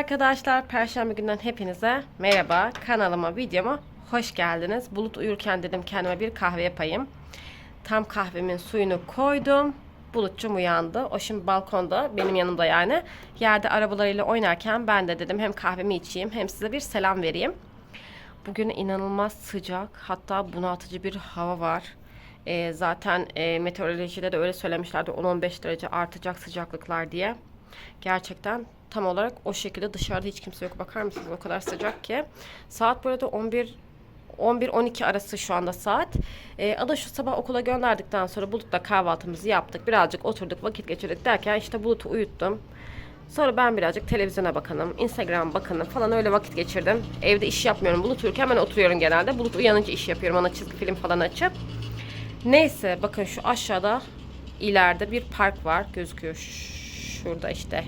Arkadaşlar. Perşembe günden hepinize merhaba. Kanalıma, videoma hoş geldiniz. Bulut uyurken dedim kendime bir kahve yapayım. Tam kahvemin suyunu koydum. Bulutçum uyandı. O şimdi balkonda benim yanımda yani. Yerde arabalarıyla oynarken ben de dedim hem kahvemi içeyim hem size bir selam vereyim. Bugün inanılmaz sıcak hatta bunaltıcı bir hava var. Ee, zaten e, meteorolojide de öyle söylemişlerdi 10-15 derece artacak sıcaklıklar diye. Gerçekten tam olarak o şekilde dışarıda hiç kimse yok. Bakar mısınız o kadar sıcak ki. Saat burada 11 11-12 arası şu anda saat. Ee, Ada şu sabah okula gönderdikten sonra Bulut'la kahvaltımızı yaptık. Birazcık oturduk vakit geçirdik derken işte Bulut'u uyuttum. Sonra ben birazcık televizyona bakanım, Instagram bakanım falan öyle vakit geçirdim. Evde iş yapmıyorum. Bulut uyurken ben oturuyorum genelde. Bulut uyanınca iş yapıyorum. Ona çizgi film falan açıp. Neyse bakın şu aşağıda ileride bir park var. Gözüküyor şurada işte.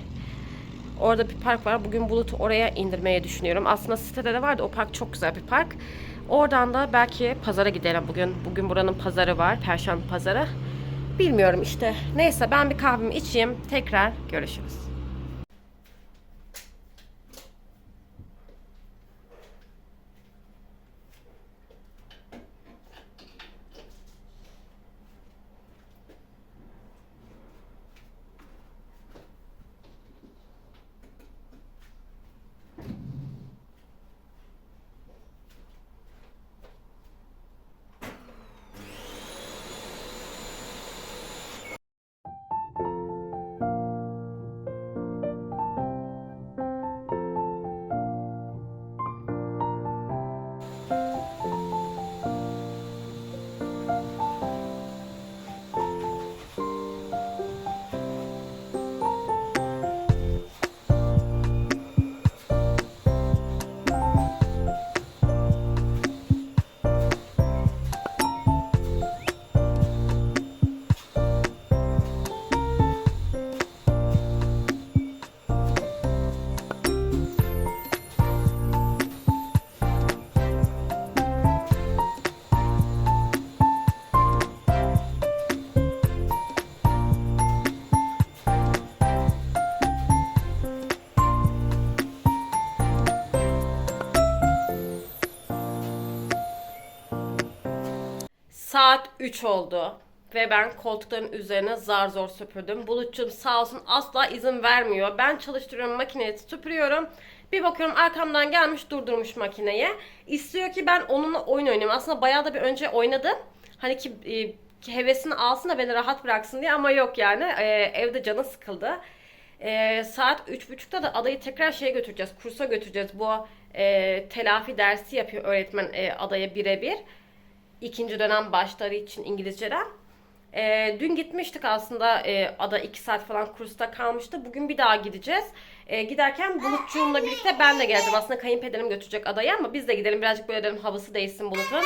Orada bir park var. Bugün Bulut'u oraya indirmeyi düşünüyorum. Aslında sitede de vardı. O park çok güzel bir park. Oradan da belki pazara gidelim bugün. Bugün buranın pazarı var. Perşembe pazarı. Bilmiyorum işte. Neyse ben bir kahvemi içeyim. Tekrar görüşürüz. Saat 3 oldu ve ben koltukların üzerine zar zor süpürdüm. Bulutçum sağ olsun asla izin vermiyor. Ben çalıştırıyorum makineyi süpürüyorum. Bir bakıyorum arkamdan gelmiş durdurmuş makineyi. İstiyor ki ben onunla oyun oynayayım. Aslında bayağı da bir önce oynadım. Hani ki, e, ki hevesini alsın da beni rahat bıraksın diye ama yok yani. E, evde canı sıkıldı. E, saat üç buçukta da adayı tekrar şeye götüreceğiz. Kursa götüreceğiz. Bu e, telafi dersi yapıyor öğretmen e, adaya birebir ikinci dönem başları için İngilizceden. E, dün gitmiştik aslında e, ada iki saat falan kursta kalmıştı. Bugün bir daha gideceğiz. E, giderken Bulutçuğumla birlikte ben de geleceğim. Aslında kayınpederim götürecek adayı ama biz de gidelim. Birazcık böyle dedim havası değişsin Bulut'un.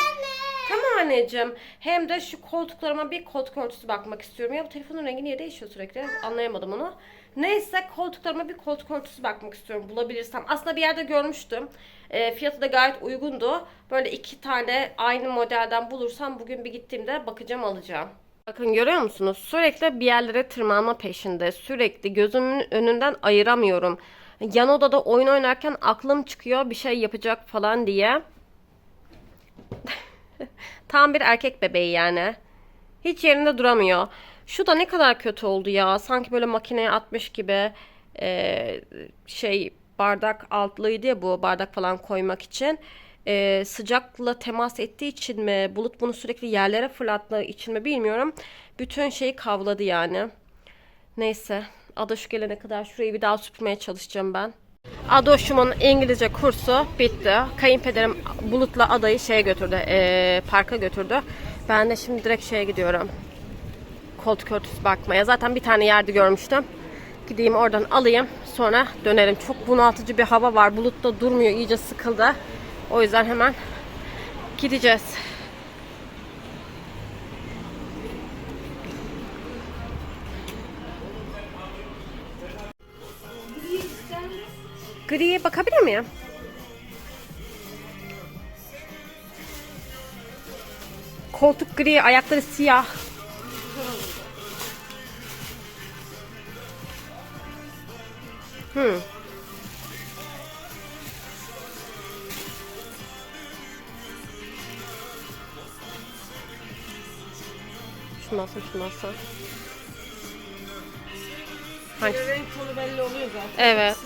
Tamam anneciğim. Hem de şu koltuklarıma bir koltuk örtüsü bakmak istiyorum. Ya bu telefonun rengi niye değişiyor sürekli? Anlayamadım onu. Neyse koltuklarıma bir koltuk örtüsü bakmak istiyorum bulabilirsem. Aslında bir yerde görmüştüm. E, fiyatı da gayet uygundu. Böyle iki tane aynı modelden bulursam bugün bir gittiğimde bakacağım alacağım. Bakın görüyor musunuz? Sürekli bir yerlere tırmanma peşinde. Sürekli gözümün önünden ayıramıyorum. Yan odada oyun oynarken aklım çıkıyor bir şey yapacak falan diye. Tam bir erkek bebeği yani. Hiç yerinde duramıyor. Şu da ne kadar kötü oldu ya. Sanki böyle makineye atmış gibi ee, şey bardak altlıydı ya bu bardak falan koymak için. Ee, sıcakla temas ettiği için mi bulut bunu sürekli yerlere fırlattığı için mi bilmiyorum. Bütün şeyi kavladı yani. Neyse. Adaş gelene kadar şurayı bir daha süpürmeye çalışacağım ben. Adoş'umun İngilizce kursu bitti. Kayınpederim Bulut'la adayı şeye götürdü. ee, parka götürdü. Ben de şimdi direkt şeye gidiyorum. Koltuk örtüsü bakmaya. Zaten bir tane yerde görmüştüm. Gideyim oradan alayım. Sonra dönerim. Çok bunaltıcı bir hava var. Bulut da durmuyor. iyice sıkıldı. O yüzden hemen gideceğiz. Griye bakabilir miyim? Koltuk gri, ayakları siyah. Hı. Şu. Hangi? Renk tonu belli oluyor zaten. Evet.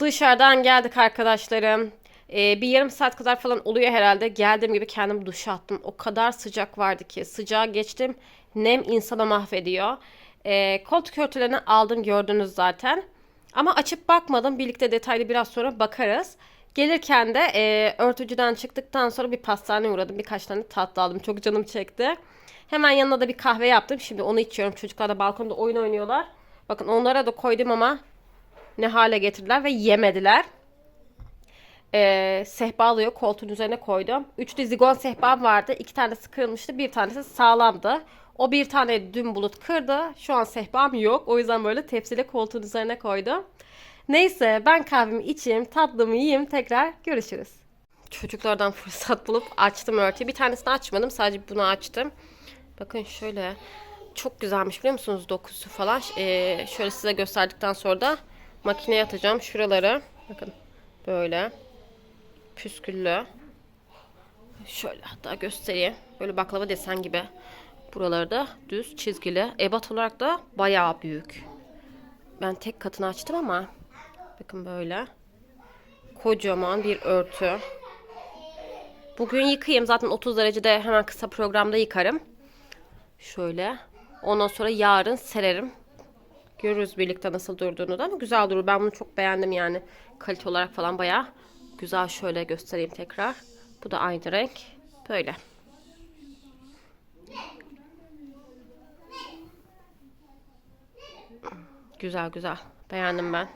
Dışarıdan geldik arkadaşlarım. Ee, bir yarım saat kadar falan oluyor herhalde. Geldiğim gibi kendim duşa attım. O kadar sıcak vardı ki. Sıcağı geçtim. Nem insana mahvediyor. Ee, koltuk örtülerini aldım gördünüz zaten. Ama açıp bakmadım. Birlikte detaylı biraz sonra bakarız. Gelirken de e, örtücüden çıktıktan sonra bir pastaneye uğradım. Birkaç tane tatlı aldım. Çok canım çekti. Hemen yanına da bir kahve yaptım. Şimdi onu içiyorum. Çocuklar da balkonda oyun oynuyorlar. Bakın onlara da koydum ama ne hale getirdiler ve yemediler. Ee, sehpa koltuğun üzerine koydum. Üçlü zigon sehpam vardı. İki tanesi kırılmıştı. Bir tanesi sağlamdı. O bir tane dün bulut kırdı. Şu an sehpam yok. O yüzden böyle tepsiyle koltuğun üzerine koydum. Neyse ben kahvemi içeyim, tatlımı yiyeyim. Tekrar görüşürüz. Çocuklardan fırsat bulup açtım örtüyü. Bir tanesini açmadım. Sadece bunu açtım. Bakın şöyle. Çok güzelmiş biliyor musunuz dokusu falan. Ee, şöyle size gösterdikten sonra da makineye atacağım şuraları. Bakın böyle püsküllü. Şöyle hatta göstereyim. Böyle baklava desen gibi. Buraları da düz çizgili. Ebat olarak da bayağı büyük. Ben tek katını açtım ama bakın böyle. Kocaman bir örtü. Bugün yıkayayım. Zaten 30 derecede hemen kısa programda yıkarım. Şöyle. Ondan sonra yarın sererim. Görürüz birlikte nasıl durduğunu da ama güzel durur. Ben bunu çok beğendim yani. Kalite olarak falan bayağı güzel. Şöyle göstereyim tekrar. Bu da aynı renk. Böyle. Güzel güzel. Beğendim ben.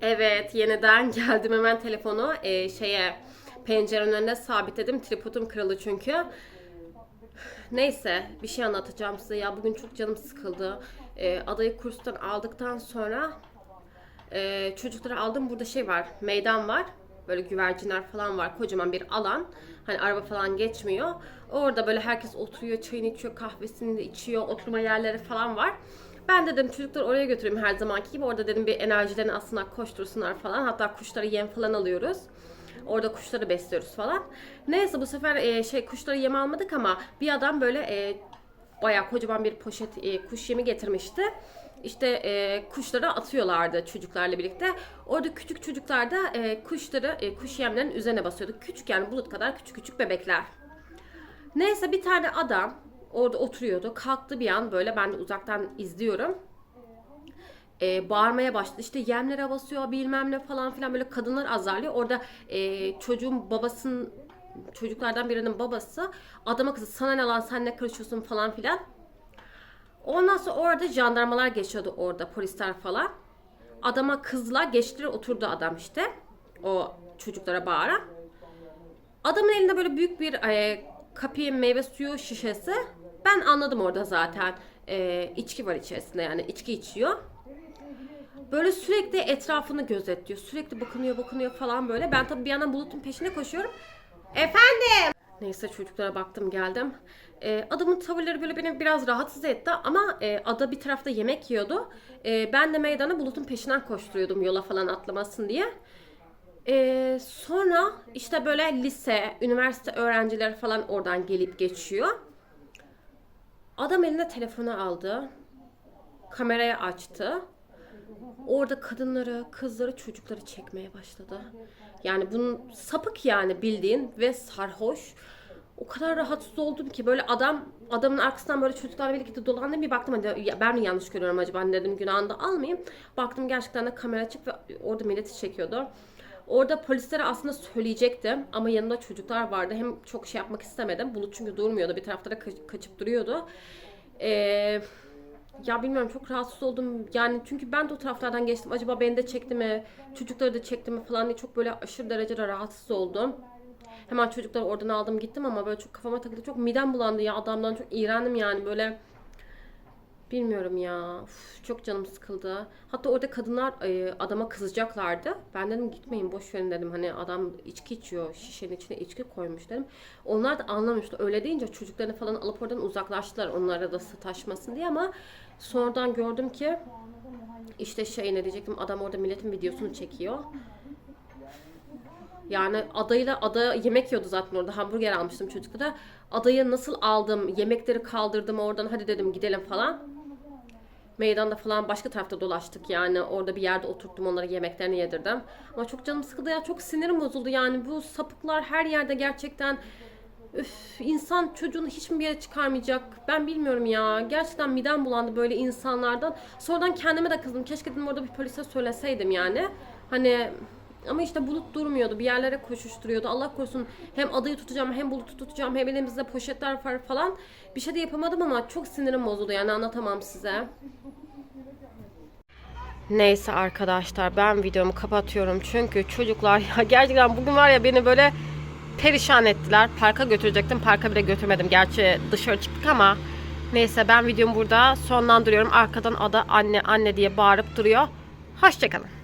Evet yeniden geldim hemen telefonu e, şeye pencerenin önüne sabitledim. Tripodum kırıldı çünkü. Neyse bir şey anlatacağım size ya bugün çok canım sıkıldı. Ee, adayı kurstan aldıktan sonra e, çocukları aldım. Burada şey var meydan var. Böyle güvercinler falan var. Kocaman bir alan. Hani araba falan geçmiyor. Orada böyle herkes oturuyor, çayını içiyor, kahvesini de içiyor. Oturma yerleri falan var. Ben dedim çocukları oraya götüreyim her zamanki gibi. Orada dedim bir enerjilerini aslında koştursunlar falan. Hatta kuşlara yem falan alıyoruz. Orada kuşları besliyoruz falan. Neyse bu sefer e, şey kuşları yem almadık ama bir adam böyle e, bayağı kocaman bir poşet e, kuş yemi getirmişti. İşte e, kuşları atıyorlardı çocuklarla birlikte. Orada küçük çocuklar da e, kuşları e, kuş yemlerinin üzerine basıyordu. Küçük yani bulut kadar küçük küçük bebekler. Neyse bir tane adam orada oturuyordu. Kalktı bir an böyle ben de uzaktan izliyorum e, bağırmaya başladı. İşte yemlere basıyor bilmem ne falan filan böyle kadınlar azarlıyor. Orada e, çocuğun babasının çocuklardan birinin babası adama kızı sana ne lan sen ne karışıyorsun falan filan. Ondan sonra orada jandarmalar geçiyordu orada polisler falan. Adama kızla geçtiler oturdu adam işte. O çocuklara bağıran. Adamın elinde böyle büyük bir e, kapı meyve suyu şişesi. Ben anladım orada zaten. E, içki var içerisinde yani içki içiyor. Böyle sürekli etrafını gözetliyor. Sürekli bakınıyor bakınıyor falan böyle. Ben tabii bir yandan bulutun peşine koşuyorum. Efendim. Neyse çocuklara baktım geldim. Ee, adamın tavırları böyle beni biraz rahatsız etti ama e, ada bir tarafta yemek yiyordu. E, ben de meydana bulutun peşinden koşturuyordum yola falan atlamasın diye. E, sonra işte böyle lise, üniversite öğrencileri falan oradan gelip geçiyor. Adam eline telefonu aldı. Kamerayı açtı. Orada kadınları, kızları, çocukları çekmeye başladı. Yani bunun sapık yani bildiğin ve sarhoş. O kadar rahatsız oldum ki böyle adam adamın arkasından böyle çocuklarla birlikte dolandım bir baktım hani ya ben mi yanlış görüyorum acaba hani dedim günahını da almayayım. Baktım gerçekten de kamera açık ve orada milleti çekiyordu. Orada polislere aslında söyleyecektim ama yanında çocuklar vardı. Hem çok şey yapmak istemedim. Bulut çünkü durmuyordu. Bir taraflara ka- kaçıp duruyordu. Eee ya bilmiyorum çok rahatsız oldum. Yani çünkü ben de o taraflardan geçtim. Acaba beni de çekti mi? Çocukları da çekti mi falan diye çok böyle aşırı derecede rahatsız oldum. Hemen çocukları oradan aldım gittim ama böyle çok kafama takıldı. Çok midem bulandı ya adamdan çok iğrendim yani böyle. Bilmiyorum ya. Uf, çok canım sıkıldı. Hatta orada kadınlar e, adama kızacaklardı. Ben dedim gitmeyin boş verin dedim. Hani adam içki içiyor. Şişenin içine içki koymuş dedim. Onlar da anlamıştı. Öyle deyince çocuklarını falan alıp oradan uzaklaştılar. Onlara da sataşmasın diye ama sonradan gördüm ki işte şey ne diyecektim adam orada milletin videosunu çekiyor. Yani adayla ada yemek yiyordu zaten orada. Hamburger almıştım çocuklara. Adayı nasıl aldım, yemekleri kaldırdım oradan hadi dedim gidelim falan. Meydanda falan başka tarafta dolaştık yani. Orada bir yerde oturttum onlara yemeklerini yedirdim. Ama çok canım sıkıldı ya. Çok sinirim bozuldu yani. Bu sapıklar her yerde gerçekten Üf, insan çocuğunu hiç mi bir yere çıkarmayacak? Ben bilmiyorum ya. Gerçekten midem bulandı böyle insanlardan. Sonradan kendime de kızdım. Keşke dedim orada bir polise söyleseydim yani. Hani ama işte bulut durmuyordu. Bir yerlere koşuşturuyordu. Allah korusun hem adayı tutacağım hem bulutu tutacağım hem elimizde poşetler var falan. Bir şey de yapamadım ama çok sinirim bozuldu yani anlatamam size. Neyse arkadaşlar ben videomu kapatıyorum çünkü çocuklar ya gerçekten bugün var ya beni böyle perişan ettiler. Parka götürecektim. Parka bile götürmedim. Gerçi dışarı çıktık ama neyse ben videomu burada sonlandırıyorum. Arkadan ada anne anne diye bağırıp duruyor. Hoşçakalın.